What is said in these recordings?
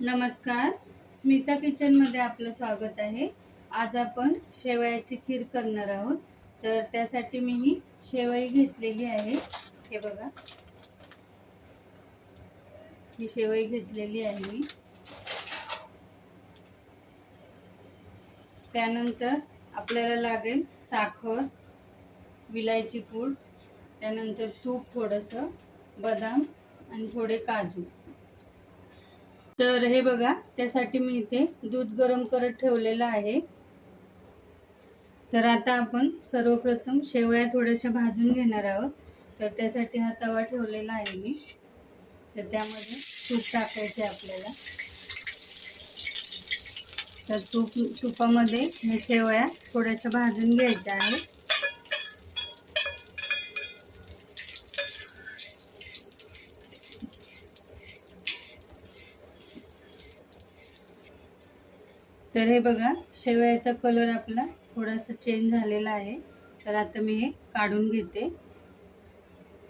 नमस्कार. स्मिता किचनमध्ये आपलं स्वागत आहे. आज आपण शेवयाची खीर करणार आहोत. तर त्यासाठी मी ही शेवई घेतलेली आहे. हे बघा. ही शेवई घेतलेली आहे मी. त्यानंतर आपल्याला लागेल साखर विलायची पूड त्यानंतर तूप थोडंसं बदाम आणि थोडे काजू. तर हे बघा त्यासाठी मी इथे दूध गरम करत ठेवलेलं आहे. तर आता आपण सर्वप्रथम शेवया थोड्याशा भाजून घेणार आहोत. तर त्यासाठी हा तवा ठेवलेला आहे मी. तर त्यामध्ये तूप टाकायचे आपल्याला. तर तूप तुपामध्ये हे शेवया थोड्याशा भाजून घ्यायच्या आहेत. तर हे बघा शेवयाचा कलर आपला थोडासा चेंज झालेला आहे. तर आता मी हे काढून घेते.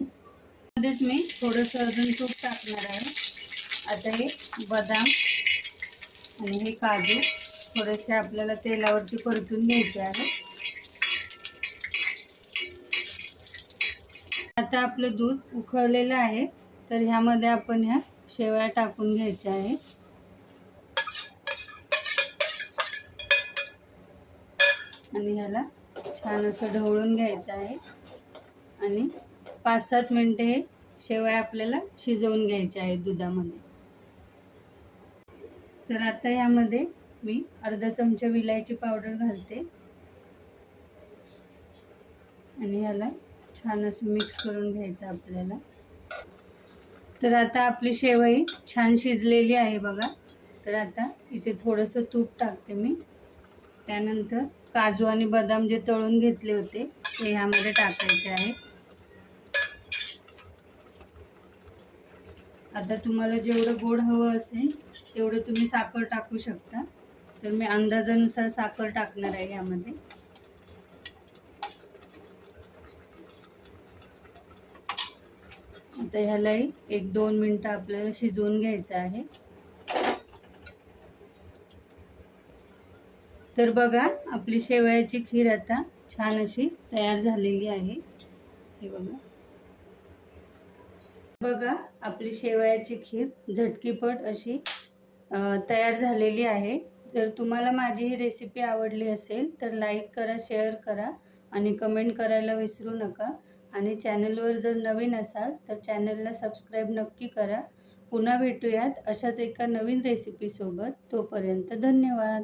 मध्येच मी थोडंसं अजून तूप टाकणार आहे. आता हे बदाम आणि हे काजू थोडेसे आपल्याला तेलावरती परतून घ्यायचे आहे. आता आपलं दूध उकळलेलं आहे. तर ह्यामध्ये आपण ह्या शेवया टाकून घ्यायच्या आहेत आणि ह्याला छान असं ढवळून घ्यायचं आहे. आणि पाच सात मिनटे हे शेवया आपल्याला शिजवून घ्यायचे आहे दुधामध्ये. तर आता यामध्ये मी अर्धा चमचा विलायची पावडर घालते. आणि ह्याला छान असं मिक्स करून घ्यायचं आपल्याला. तर आता आपली शेवई छान शिजलेली आहे बघा. तर आता इथे थोडंसं तूप टाकते मी. त्यानंतर काजू आणि बदाम जे तळून घेतले होते ते ह्यामध्ये टाकायचे आहे. आता तुम्हाला जेवढं गोड हवं असेल तेवढं तुम्ही साखर टाकू शकता. तर मी अंदाजानुसार साखर टाकणार आहे ह्यामध्ये. आता ह्यालाही एक दोन मिनटं आपल्याला शिजवून घ्यायचं आहे. तर बघा आपली शेवयाची खीर आता छान अशी तयार झालेली आहे. हे बघा. बघा आपली शेवयाची खीर झटकीपट अशी तयार झालेली आहे. जर तुम्हाला माझी ही रेसिपी आवडली असेल तर लाईक करा शेअर करा आणि कमेंट करायला विसरू नका. आणि चॅनलवर जर नवीन असाल तर चॅनलला सबस्क्राईब नक्की करा. पुन्हा भेटूयात अशाच एका नवीन रेसिपीसोबत तोपर्यंत धन्यवाद.